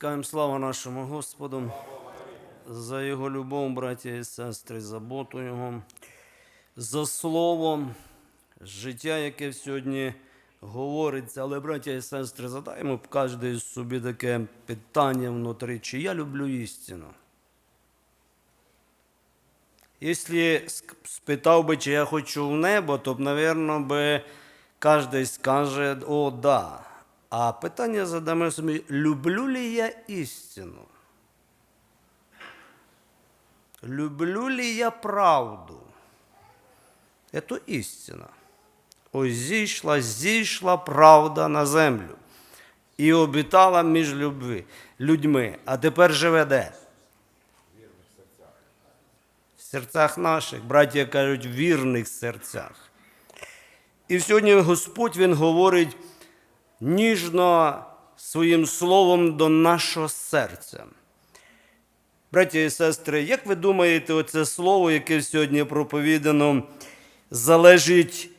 Скаємо слава нашому Господу за Його любов, браті і сестри, заботу Його, за слово, життя, яке сьогодні говориться. Але, браті і сестри, задаємо кожен собі таке питання внутрі, чи я люблю істину. Якщо спитав би, чи я хочу в небо, то б, напевно, би кожен скаже, о, да. А питання задамо собі, люблю ли я істину? Люблю ли я правду? Це істина. Ось зійшла, зійшла правда на землю і обітала між любви, людьми. А тепер живе де? В серцях наших, браття кажуть, в вірних серцях. І сьогодні Господь Він говорить ніжно своїм словом до нашого серця. Браття і сестри, як ви думаєте, оце слово, яке сьогодні проповідано, залежить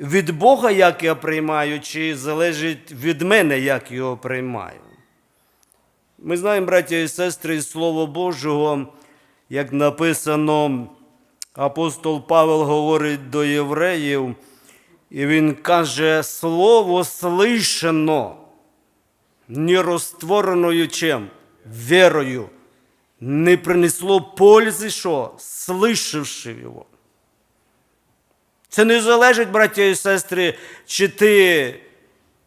від Бога, як я приймаю, чи залежить від мене, як його приймаю? Ми знаємо, браття і сестри, із Слово Божого, як написано, апостол Павел говорить до євреїв, і він каже, слово слишано, не розтвореною чим? Вірою, не принесло пользи, що слишавши його. Це не залежить, браття і сестри, чи ти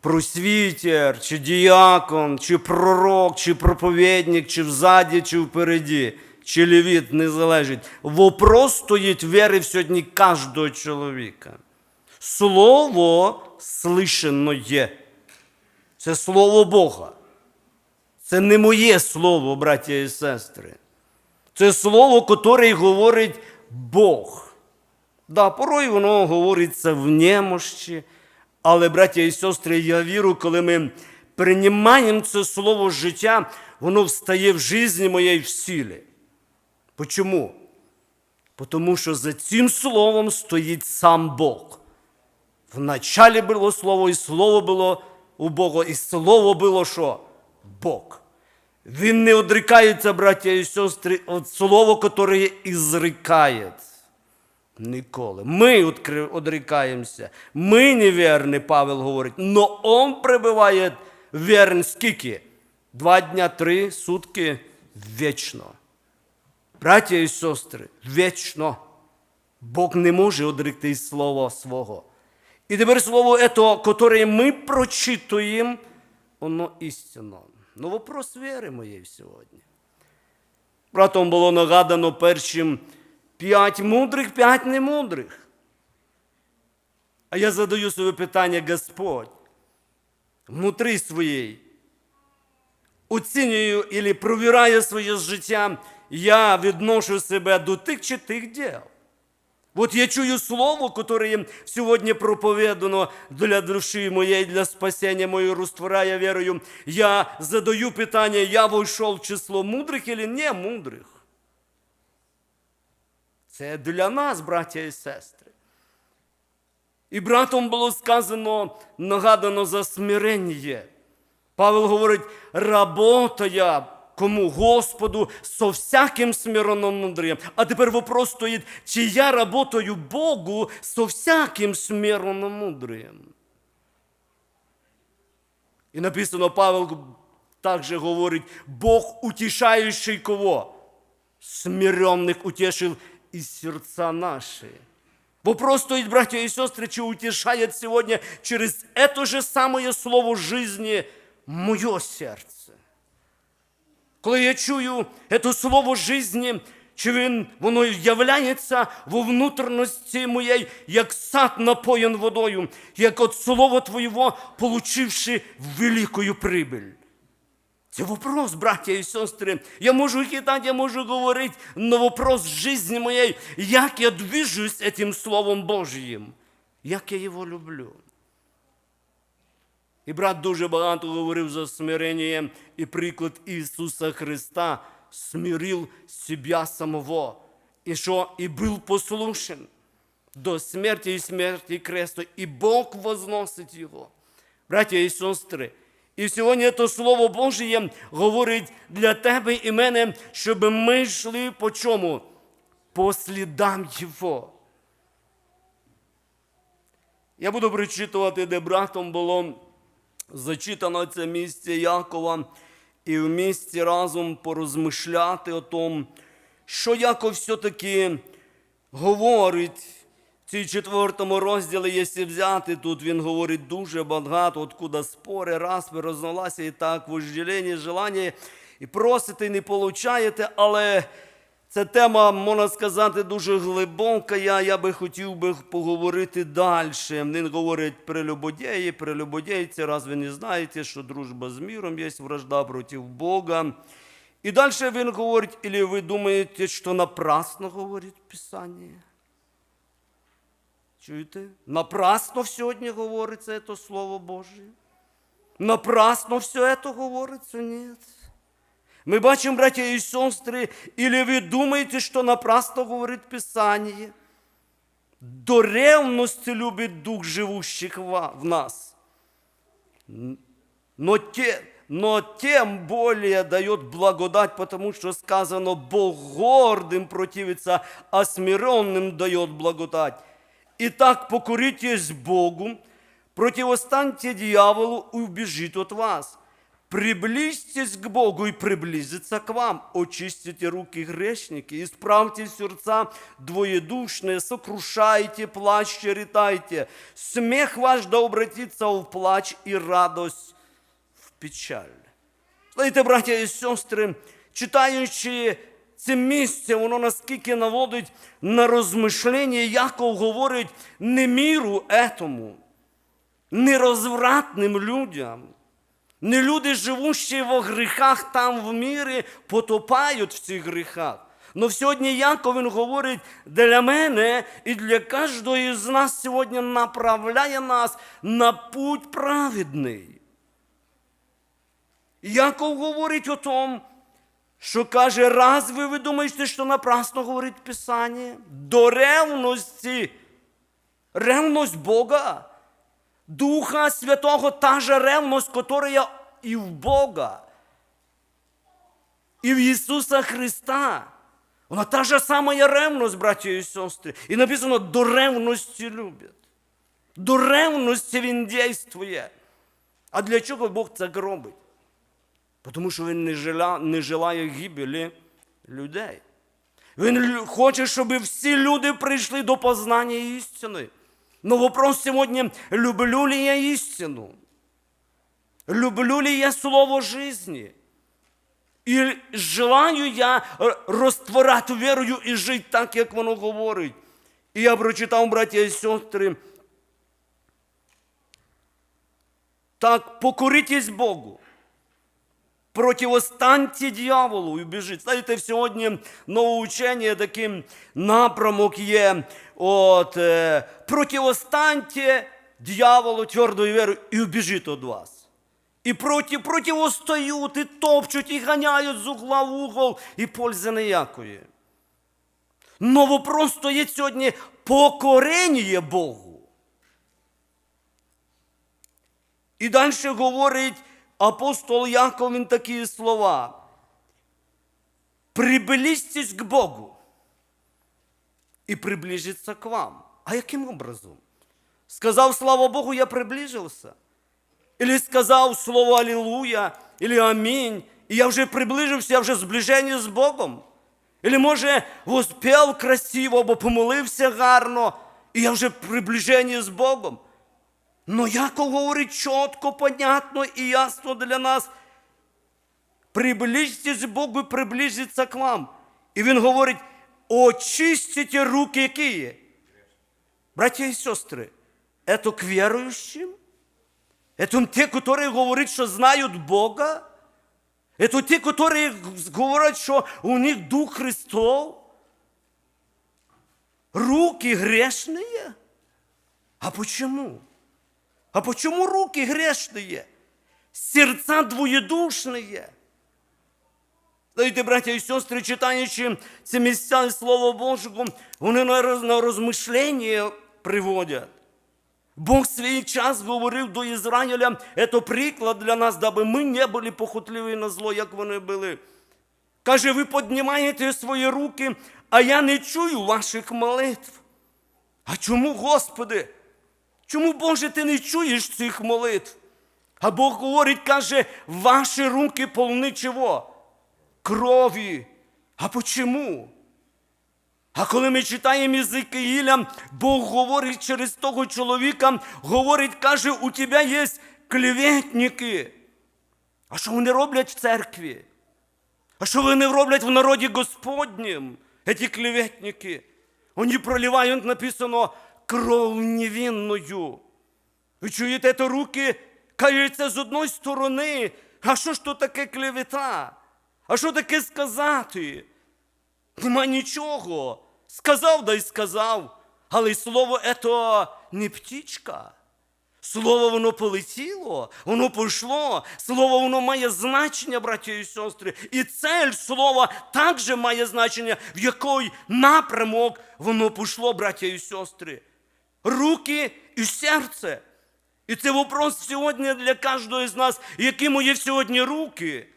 просвітер, чи діякон, чи пророк, чи проповідник, чи взаді, чи впереді, чи левіт, не залежить. Вопрос стоїть віри сьогодні кожного чоловіка. Слово слишено є. Це слово Бога. Це не моє слово, браття і сестри. Це слово, яке говорить Бог. Да, порой воно говориться в немощі, але, браття і сестри, я вірю, коли ми приймаємо це слово життя, воно встає в житті моєї в силі. Почому? Тому що за цим словом стоїть сам Бог. В началі було слово, і слово було у Бога, і слово було що? Бог. Він не одрікається, браття і сестри, від слова, яке ізрікає. Ніколи. Ми одрікаємося. Ми невірні, Павел говорить, но Он прибуває вірен скільки? Два дня, три сутки вічно. Браття і сестри, вічно. Бог не може одректи слова свого. І тепер слово ето, яке ми прочитуємо, воно істинно. Ну, вопрос віри моєї сьогодні. Братом було нагадано першим п'ять мудрих, п'ять немудрих. А я задаю собі питання, Господь, внутрі своєї, оцінюю і провіряю своє життя, я відношу себе до тих чи тих діл. От я чую слово, яке сьогодні проповідано для душі моєї, для спасіння моєї, розтворяє вірою. Я задаю питання, я вийшов в число мудрих чи не мудрих. Це для нас, браття і сестри. І братом було сказано, нагадано за смирення. Павел говорить, работая кому Господу со всяким смиренномудрієм. А тепер вопрос стоїть, чи я работаю Богу со всяким смиренномудрієм? І написано, Павел також говорить, Бог утішаючий кого? Смиренних утешил і серця наші. Вопрос стоит, братья и сестры, чи утешает сегодня через это же самое слово жизни моє серце. Коли я чую це слово жизни, чи він, воно являється во внутрішності моєї, як сад напоєн водою, як от слово Твоєго, получивши великою прибыль. Це вопрос, браття і сестри. Я можу хитати, я можу говорити, но вопрос житті моєї, як я движусь цим Словом Божьим, як я його люблю. І брат дуже багато говорив за смирення і приклад Ісуса Христа смирив себе самого, і що і був послушен до смерті і смерті кресту, і Бог возносить його. Браття і сестри, І сьогодні це Слово Божє говорить для тебе і мене, щоб ми йшли по чому? По слідам Його. Я буду прочитувати, де братом було зачитано це місце Якова, і в місті разом порозмишляти о том, що Яков все-таки говорить. В цій четвертому розділі, якщо взяти, тут він говорить дуже багато, откуда спори, распи, розногласия, і так, вождеління, желання, і просите, і не получаєте, але ця тема, можна сказати, дуже глибока. Я, я би хотів би поговорити далі. Він говорить прелюбодії, прелюбодійці, раз ви не знаєте, що дружба з миром є вражда проти Бога. І далі він говорить, или ви думаєте, що напрасно говорить Писання? Чуєте? Напрасно сьогодні говориться це Слово Боже. Напрасно все це говориться? Ні. Ми бачимо, браття і сестри, или ви думаєте, що напрасно говорить Писання? До ревності любить Дух живущих в нас. Но, те, но тем более дает благодать, потому что сказано, Бог гордым противится, а смиренным дает благодать. Итак, покоритесь Богу, противостаньте дьяволу и убежит от вас. Приблизьтесь к Богу и приблизится к вам. Очистите руки грешники, исправьте сердца двоедушные, сокрушайте, плачьте, ритайте. Смех ваш да обратится в плач и радость в печаль. Знаєте, браття і сестри, читаючи це місце, воно наскільки наводить на розмишлення, Яков говорить не міру етому, не розвратним людям. Не люди, живущі во гріхах там в мірі, потопають в цих гріхах. Но сьогодні Яков він говорить для мене і для кожного з нас сьогодні направляє нас на путь праведний. Яков говорить о том, що каже, разве ви думаєте, що напрасно говорить Писання? До ревності, ревність Бога, Духа Святого, та же ревність, которая і в Бога, і в Ісуса Христа. Вона та же самая ревність, браті і сестри. І написано, до ревності люблять. До ревності Він дійствує. А для чого Бог це робить? Тому що Він не, желя, не желає гибелі людей. Він хоче, щоб всі люди прийшли до познання істини. Но вопрос сьогодні, люблю ли я істину? Люблю ли я слово жизни? І желаю я р- розтворати вірою і жити так, як воно говорить. І я прочитав, браття і сестри, так покоритесь Богу. Противостаньте дьяволу і біжить. Знаєте, сьогодні новоучення таким напрямок є. От, е, противостаньте дьяволу твердою вірою і убіжить від вас. І проти, противостають, і топчуть, і ганяють з угла в угол, і пользи ніякої. Но вопрос стоїть сьогодні покорення Богу. І далі говорить апостол Яков він такі слова. Приблизьтесь к Богу и приближится к вам. А яким образом? Сказав, слава Богу, я приближився. Или сказав слово Аллилуйя, или Амінь, і я вже приближився, я вже зближені з Богом. Или, може, воспів красиво, або помолився гарно, і я вже приближені з Богом. Но Яков говорить чітко, понятно і ясно для нас. Приближтесь Богу і приблизиться к вам. І він говорить, очистите руки, які є. Братья і сестри, это к верующим? Это те, которые говорят, что знают Бога? Это те, которые говорят, что у них Дух Христов? Руки грешные? А почему? А почему руки грешные? Сердца двоєдушные? Знаєте, браття і сестри, читаючи ці місця і Слово Божого, вони на розмишлення приводять. Бог свій час говорив до Ізраїля, це приклад для нас, даби ми не були похотливі на зло, як вони були. Каже, ви піднімаєте свої руки, а я не чую ваших молитв. А чому, Господи? Чому, Боже, ти не чуєш цих молитв? А Бог говорить, каже, ваші руки повні чого? Крові. А почому? А коли ми читаємо Єзикиїля, Бог говорить через того чоловіка, говорить, каже, у тебе є клеветники. А що вони роблять в церкві? А що вони роблять в народі Господнім, ці клеветники? Вони проливають, написано, кров невинною. Ви чуєте, то руки каються з одної сторони. А що ж то таке клевета? А що таке сказати? Нема нічого. Сказав, да й сказав. Але слово ето не птічка. Слово воно полетіло, воно пішло. Слово воно має значення, браті і сестри. І цель слова також має значення, в який напрямок воно пішло, браті і сестри. Руки і серце. І це вопрос сьогодні для кожного з нас, які мої сьогодні руки,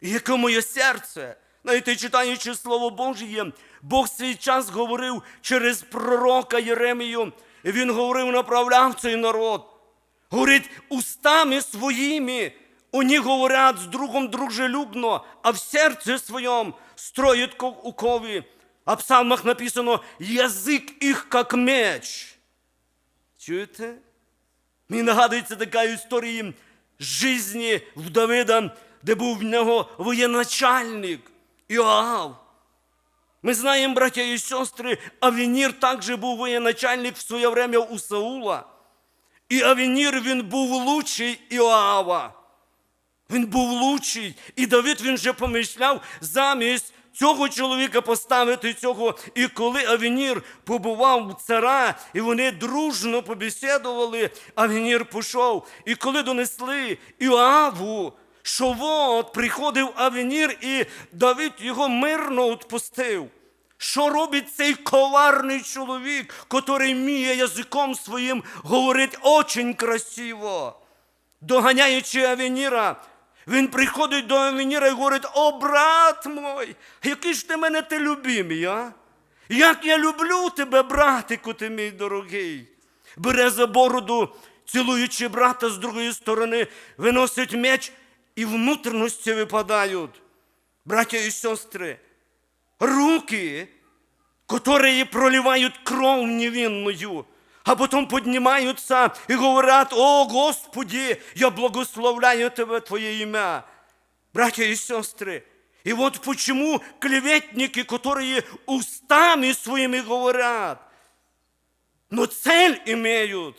і яке моє серце. Знаєте, читаючи Слово Божє, Бог свій час говорив через пророка Єремію. І він говорив, направляв цей народ. Говорить, устами своїми вони говорять з другом дружелюбно, а в серці своєму строять укові. А в псалмах написано язик їх, як меч. Чуєте? Мені нагадується така історія житті в Давида, де був в нього воєначальник Іоав. Ми знаємо, браття і сестри, Авенір також був воєначальник в своє время у Саула. І Авенір він був лучший Іоава. Він був лучший. І Давид він вже помишляв замість цього чоловіка поставити цього. І коли Авенір побував у цара, і вони дружно побесідували, Авенір пішов. І коли донесли Іоаву, що от приходив Авенір, і Давид його мирно відпустив. Що робить цей коварний чоловік, котрий вміє язиком своїм говорить очень красиво, доганяючи Авеніра, він приходить до Авеніра і говорить: О, брат мой, який ж ти мене ти любимий, а? Як я люблю тебе, братику, ти мій дорогий. Бере за бороду, цілуючи брата з другої сторони, виносить меч і внутрішності випадають. Браття і сестри, руки, которые проливают кровь невинную, а потом поднимаются и говорят, о Господи, я благословляю Тебе, Твое имя. Братья и сестры, и вот почему клеветники, которые устами своими говорят, но цель имеют,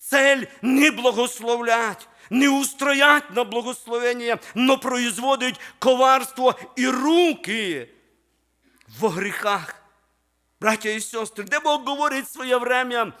цель не благословлять, не устроять на благословение, но производить коварство и руки во гріхах. Браття і сестри, де Бог говорить своє время,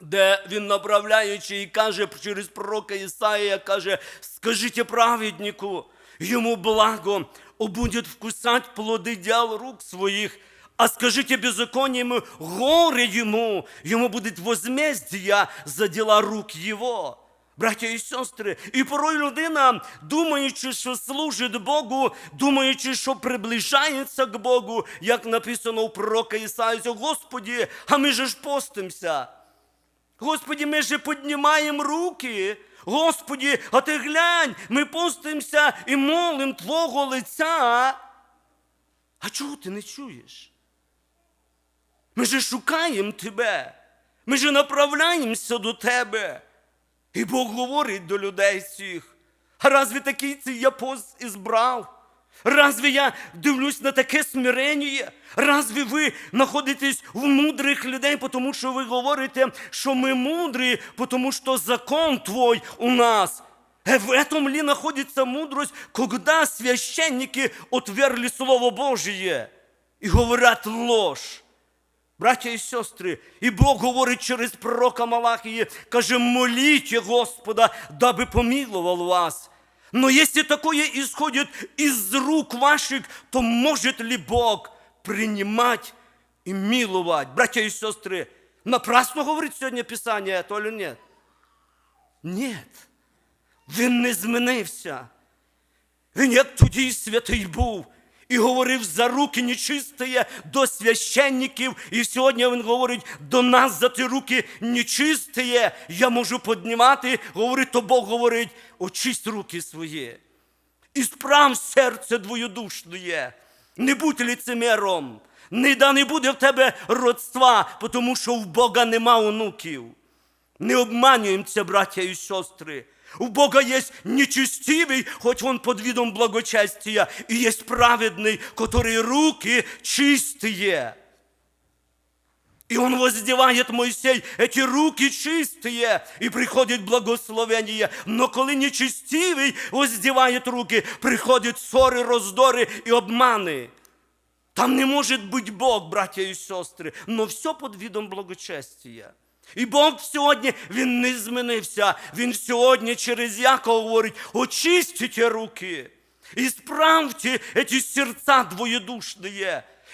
де він направляючи і каже через пророка Ісаїя, каже, скажіть праведнику, йому благо, о будет вкусать плоди дел рук своїх, а скажите беззаконному, горе ему, ему будет возмездие за дела рук его. Браття і сестри, і порой людина, думаючи, що служить Богу, думаючи, що приближається к Богу, як написано у пророка Ісаїся, Господі, а ми же ж постимося. Господі, ми же піднімаємо руки. Господі, а ти глянь, ми постимося і молим Твого лиця. А чого ти не чуєш? Ми же шукаємо тебе, ми же направляємося до тебе. І Бог говорить до людей всіх. А разве такий цей я пост ізбрав? Разве я дивлюсь на таке смирення? Разве ви знаходитесь в мудрих людей, тому що ви говорите, що ми мудрі, тому що закон твой у нас? Э, В этом ли находится мудрость, когда священники отвергли Слово Божие и говорят ложь? Браття і сестри, і Бог говорить через пророка Малахії, каже, моліть Господа, даби помилував вас. Но если такое исходит из рук ваших, то может ли Бог принимать и миловать? Братья и сестры, Напрасно говорить сьогодні Писання, то чи ні? Ні. Він не змінився. Він як тоді святий був і говорив за руки нечистые до священників. І сьогодні він говорить до нас за ті руки нечистые. Я можу піднімати, говорить, то Бог говорить, очисть руки свої. І справ серце двоєдушне. Не будь лицемером. Не да не буде в тебе родства, тому що в Бога нема онуків. Не обманюємося, браття і сестри. У Бога є нечестивий, хоч он под видом благочестия, і є праведний, который руки чистые. И он воздевает Моисей эти руки чистые, и приходит благословение. Но коли нечестивый воздевает руки, приходят ссоры, роздоры и обманы. Там не может быть Бог, братья і сестри, но все під видом благочестия. І Бог сьогодні він не змінився. Він сьогодні через Якова говорить: очистите руки і справді ці серця двоєдушні.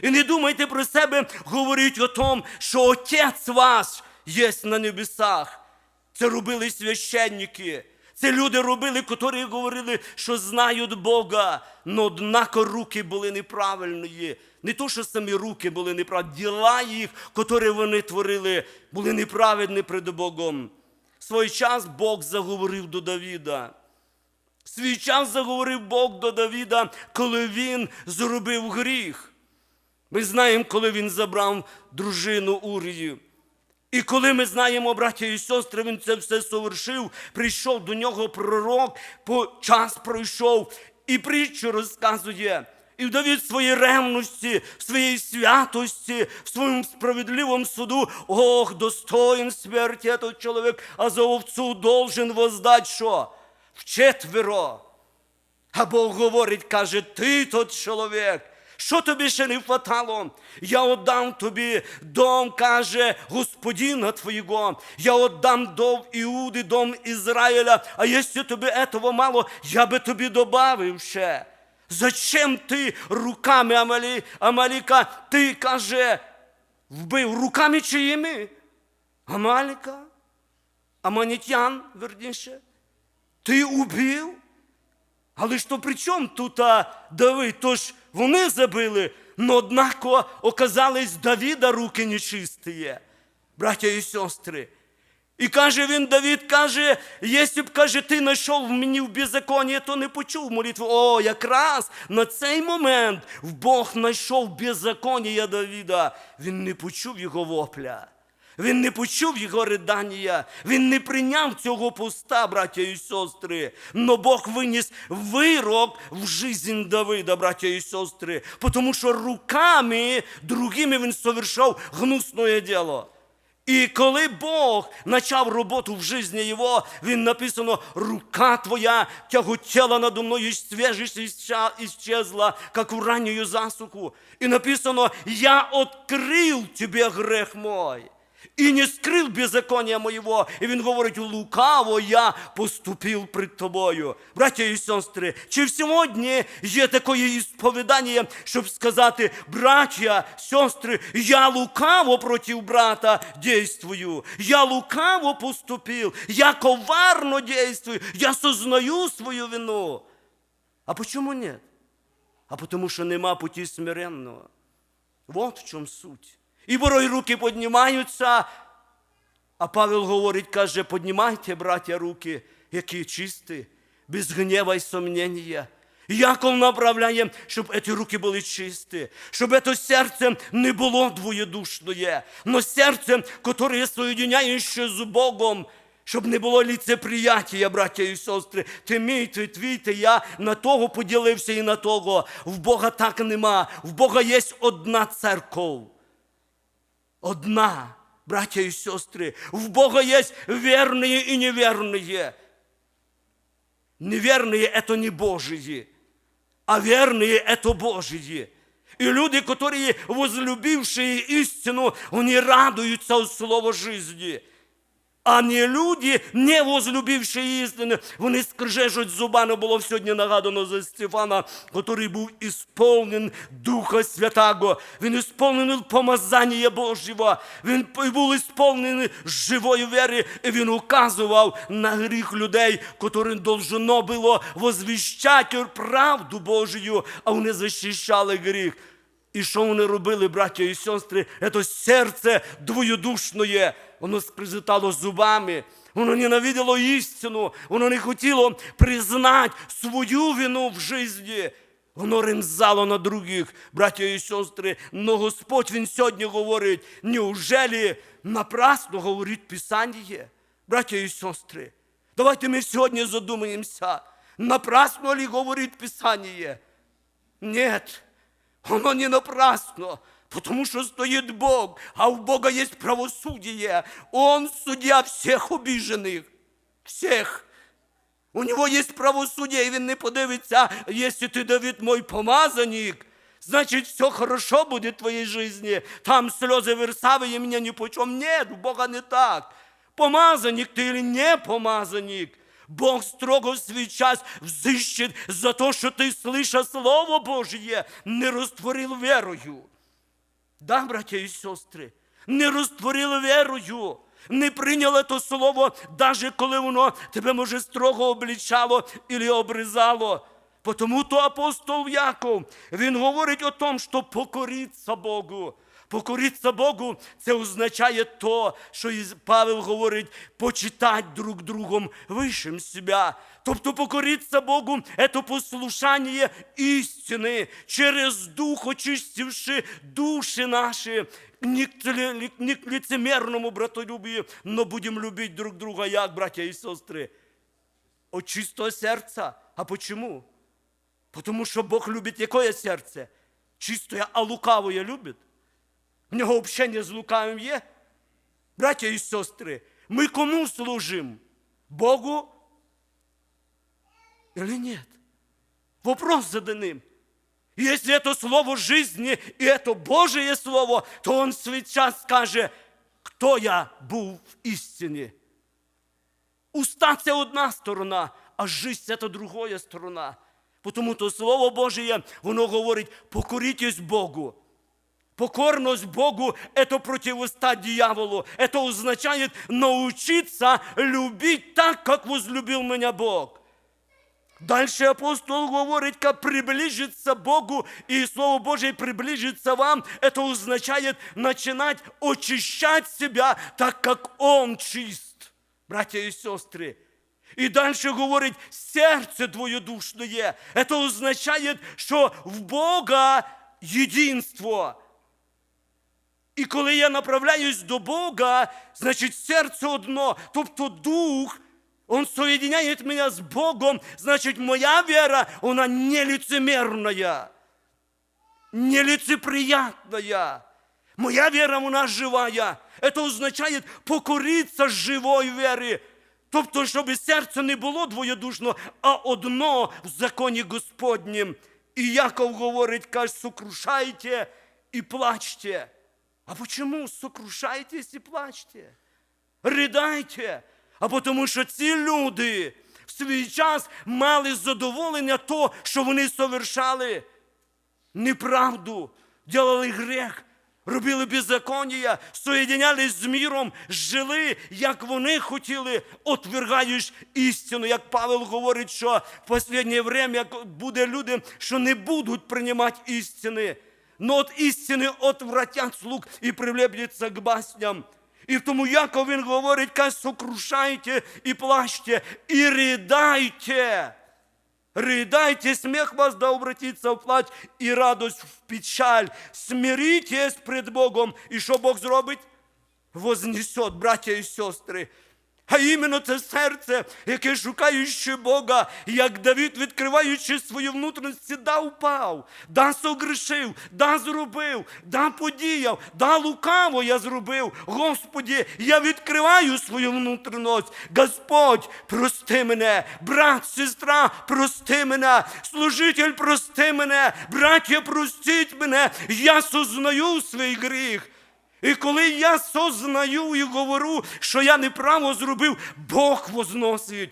І не думайте про себе говоріть о том, що Отець вас є на небесах. Це робили священники. Це люди робили, які говорили, що знають Бога, но однако руки були неправильні. Не то, що самі руки були неправильні, діла їх, які вони творили, були неправедні перед Богом. В свій час Бог заговорив до Давіда. В свій час заговорив Бог до Давіда, коли він зробив гріх. Ми знаємо, коли він забрав дружину Урію. І коли ми знаємо, браття і сестри, він це все совершив, прийшов до нього пророк, по час пройшов і притчу розказує. І в своїй ревності, в своїй святості, в своєму справедливому суду, ох, достоин смерті этот чоловік, а за овцу должен воздать що? Вчетверо. А Бог говорить, каже, ти тот чоловік. Що тобі ще не хватало? Я отдам тобі дом, каже Господина твоєго. Я отдам дом Іуди, дом Ізраїля. А якщо тобі этого мало, я би тобі добавив ще. Зачем ти руками Амалі, Амаліка, ти, каже, вбив руками чиїми? Амаліка? Аманітян, верніше. Ти убив? Але ж то при чому тут а, Давид? Тож вони забили, но однако оказались Давіда руки нечистые, браття і сестри. І каже він, Давид каже, якщо б каже, ти знайшов мені в беззаконні, то не почув молитву. О, якраз на цей момент Бог знайшов беззаконня Давіда. Він не почув його вопля. Він не почув його ридання, він не прийняв цього поста, браття і сестри. Но Бог виніс вирок в жизнь Давида, браття і сестри, тому що руками другими він совершав гнусне діло. І коли Бог почав роботу в житті його, він написано, рука твоя тяготела надо мною, свіжість исчезла, як у раннюю засуху. І написано, я відкрив тебе грех мой. І не скрив беззаконня моєго. І він говорить, лукаво я поступив пред тобою. Браття і сестри, чи сьогодні є таке ісповідання, щоб сказати, браття, сестри, я лукаво проти брата действую, я лукаво поступив, я коварно действую, я сознаю свою вину. А почему нет? А потому що нема путі смиренного. Вот в чому суть. І порой руки піднімаються. А Павел говорить, каже, піднімайте, браття, руки, які чисті, без гнєва і сомнення. Яков направляє, щоб ці руки були чисті, щоб це серце не було двоєдушне, но серце, яке соєдиняється з Богом, щоб не було ліцеприяття, браття і сестри. Ти мій, ти твій, ти я на того поділився і на того. В Бога так нема. В Бога є одна церков Одна, братья и сестры, в Бога есть верные и неверные. Неверные – это не Божьи, а верные – это Божьи. И люди, которые, возлюбившие истину, они радуются от слова жизни. а не люди, не возлюбивши істини. Вони скржежуть зубами, було сьогодні нагадано за Стефана, який був ісполнен Духа Святого. Він ісполнений помазання Божого. Він був ісполнений живої віри, і він указував на гріх людей, котрим должно було возвіщати правду Божою, а вони захищали гріх. І що вони робили, браття і сестри? Це серце двоєдушне. Воно скризитало зубами, воно ненавиділо істину, воно не хотіло признати свою вину в житті. Воно ремзало на других, браття і сестри. Но Господь Він сьогодні говорить, неужели напрасно говорить Писання? Браття і сестри, давайте ми сьогодні задумаємося, напрасно ли говорить Писання? Нет. Оно не напрасно, потому что стоит Бог, а у Бога есть правосудие. Он судья всех обиженных, всех. У нього є правосуддя, і він не подивиться, якщо ти Давид мой помазаник, значить все хорошо буде в твоїй житті. Там сльози Версави і мене ні по чому. Ні, у Бога не так. Помазаник ти или не помазаник. Бог строго в свій час взищить за те, що ти слыша Слово Божє, не розтворив вірою. Да, браття і сестри, не розтворили вірою, не прийняли то слово, навіть коли воно тебе, може, строго облічало і обрізало. Тому то апостол Яков, він говорить о том, що покориться Богу. Покориться Богу, це означає то, що і Павел говорить, почитати друг другом вищим себе. Тобто покориться Богу – це послушання істини, через Дух очистивши душі наші, не к лицемерному братолюбию, но будем любить друг друга, як братья і сестри. От чистого серця. А почему? Потому що Бог любить якое серце? Чистое, а лукавое любить? В нього общення з лукавим є? Браття і сестри, ми кому служимо? Богу или нет? Вопрос заданным. И если это слово жизни, и это Божие слово, то он в свій час скаже, хто я був в істині. Уста це одна сторона, а жизнь це другая сторона. Тому то Слово Божє, воно говорить, покорітесь Богу. Покорность Богу – это противостать дьяволу. Это означает научиться любить так, как возлюбил меня Бог. Дальше апостол говорит, как приближиться Богу, и Слово Божие приближится вам, это означает начинать очищать себя, так как Он чист, братья и сестры. І далі говорить, серце двоєдушне. Це означає, що в Бога єдинство. І коли я направляюсь до Бога, значить серце одно, тобто дух, он соединяє мене з Богом, значить моя віра, вона не лицемерная, нелицеприятная. Моя віра, вона живая. Це означає покоритися живої віри. Тобто, щоб серце не було двоєдушно, а одно в законі Господнім. І Яков говорить, каже, сокрушайте і плачте. А почему сокрушайтесь і плачте? Ридайте. А тому що ці люди в свій час мали задоволення то, що вони совершали неправду, делали грех, робили беззаконня, соєдинялись з міром, жили, як вони хотіли, отвергаючи істину. Як Павел говорить, що в останнє время буде люди, що не будуть приймати істини. Но от істини отвратять слуг і привлебляться к басням. І тому Яков він говорить, каже, сокрушайте і плачте, і ридайте. Ридайте, смех вас да обратиться в плач і радость в печаль. Смиритесь пред Богом. І що Бог зробить? Вознесет, браття і сестри. А іменно це серце, яке шукаючи Бога, як Давид, відкриваючи свою внутрішність, да упав, да согрішив, да зробив, да подіяв, да лукаво я зробив. Господі, я відкриваю свою внутрішність. Господь, прости мене, брат, сестра, прости мене, служитель, прости мене, браття, простіть мене, я сознаю свій гріх. І коли я сознаю і говорю, що я неправо зробив, Бог возносить.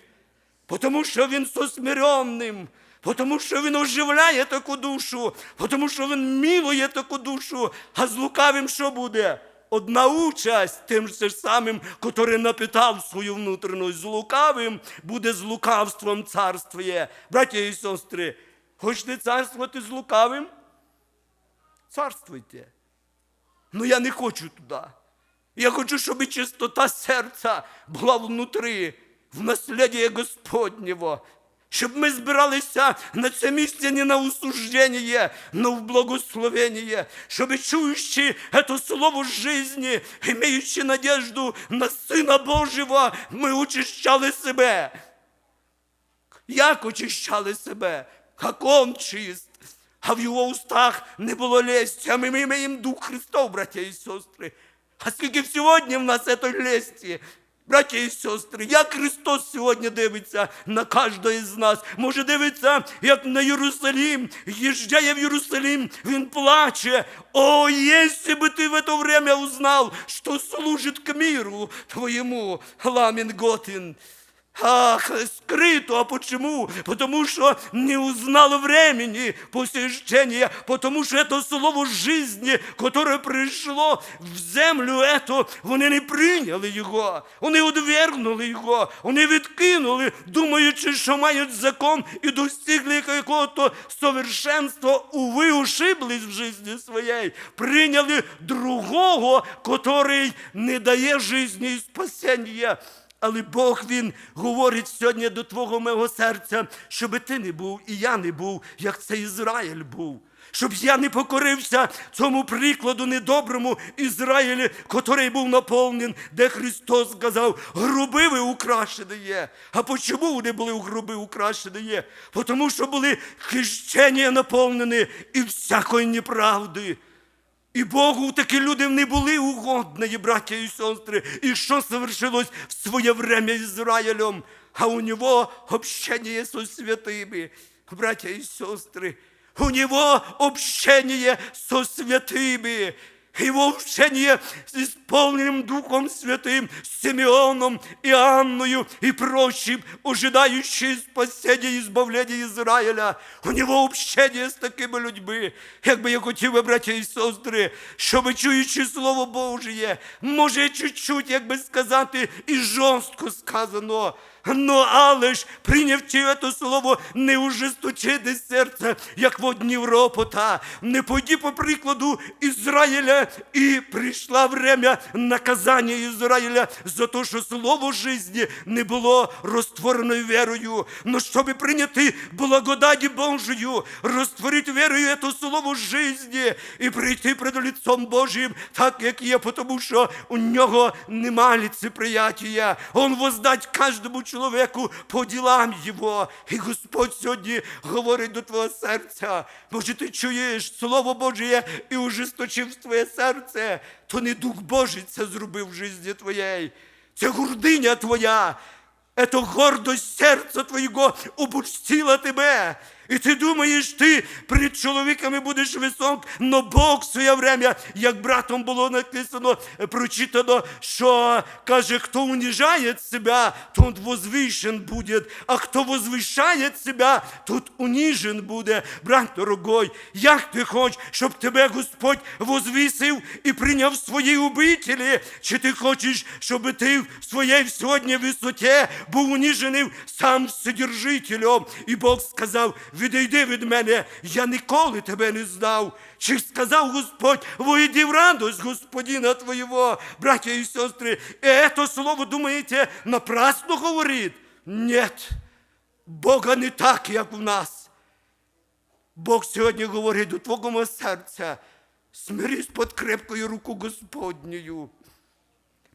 Тому що він сосмиренним, тому що він оживляє таку душу, тому що він милує таку душу, а з лукавим що буде? Одна участь тим же самим, котрий напитав свою внутрішність з лукавим, буде з лукавством царствує. Браті і сестри, хочете царствувати з лукавим? Царствуйте. Ну я не хочу туди. Я хочу, щоб чистота серця була внутрі, в наслідє Господнього. Щоб ми збиралися на це місце не на осуждение, но в благословение. Щоб чуючи это слово жизни, имеючи надежду на Сина Божого, ми очищали себе. Як очищали себе? Як он чист А в його устах не було лесті, а ми маємо Дух Христов, браття і сестри. А скільки сьогодні в нас цієї лесті? Браття і сестри, як Христос сьогодні дивиться на кожного з нас. Може дивиться, як на Єрусалим, їжджає в Єрусалим, він плаче. О, если бы ты в это время узнал, что служит к миру твоему, Ламин Готин. Ах, скрыто, а почему? Потому что не узнал времени посещения, потому что это слово жизни, которое пришло в землю эту, вони не прийняли його, вони одвергнули його, вони відкинули, думаючи, що мають закон і достигли якого-то совершенства, уви, ушиблись в житті своєї, прийняли другого, котрий не дає житті і спасення. Але Бог Він говорить сьогодні до твого мого серця, щоб ти не був і я не був, як це Ізраїль був. Щоб я не покорився цьому прикладу недоброму Ізраїлі, котрий був наповнен, де Христос сказав, груби ви украшені є. А почому вони були груби украшені є? Тому що були хищення наповнені і всякої неправди. І Богу такі люди не були угодні, браття і сестри. І що совершилось в своє время Ізраїлем? А у нього общение со святими, браття і сестри. У него общение со святыми. Его общение с исполненным Духом Святым, с Симеоном и Анною и прочим, ожидающие спасения и избавления Израиля. У него общение з такими людьми. Якби я хотів би, браття і сестри, щоб чуючи Слово Божє, може чуть-чуть, як би сказати, і жорстко сказано. Ну, але ж прийнявши це слово, не ужесточити серце, як воднів ропота. Не пойди по прикладу Ізраїля, і прийшла время наказання Ізраїля за те, що слово житті не було розтвореною вірою. Но щоб прийняти благодаті Божою, розтворити вірою це слово житті і прийти перед лицом Божим, так як є, тому що у нього нема лицеприятия. Он воздать кожному чоловіку по ділам його. І Господь сьогодні говорить до твого серця. Може, ти чуєш Слово Боже і ужесточив твоє серце, то не Дух Божий це зробив в житті твоєї. Це гординя твоя. це гордость серця твоєго обучила тебе. І ти думаєш, ти перед чоловіками будеш висок, но Бог в своє время, як братом було написано, прочитано, що каже, хто унижає себе, тот возвишен буде, а хто возвишає себе, тот унижен буде. Брат дорогой, як ти хочеш, щоб тебе Господь возвісив і прийняв в свої обителі? Чи ти хочеш, щоб ти в своїй сьогодні висоті був уніжений сам Вседержителем? І Бог сказав, відійди від мене, я ніколи тебе не знав. Чи сказав Господь, войди в радость Господина твоєго, браття і сестри, це слово, думаєте, напрасно говорить? Нет, Бога не так, як у нас. Бог сьогодні говорить до твого серця, смирись під крепкою руку Господньою.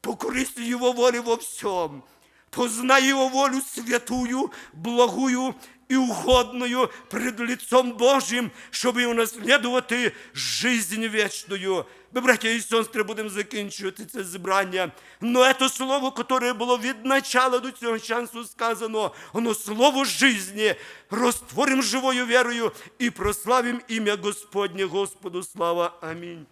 Покорись Его воле во всем. Познай Его волю святую, благую и угодную пред лицом Божьим, щоб унаслідувати жизнь вічною. Ми, браття і сестри, будемо закінчувати це зібрання. Но це слово, яке було від начала до цього часу сказано, воно слово жизни, розтворим живою вірою і прославим ім'я Господнє, Господу слава. Амінь.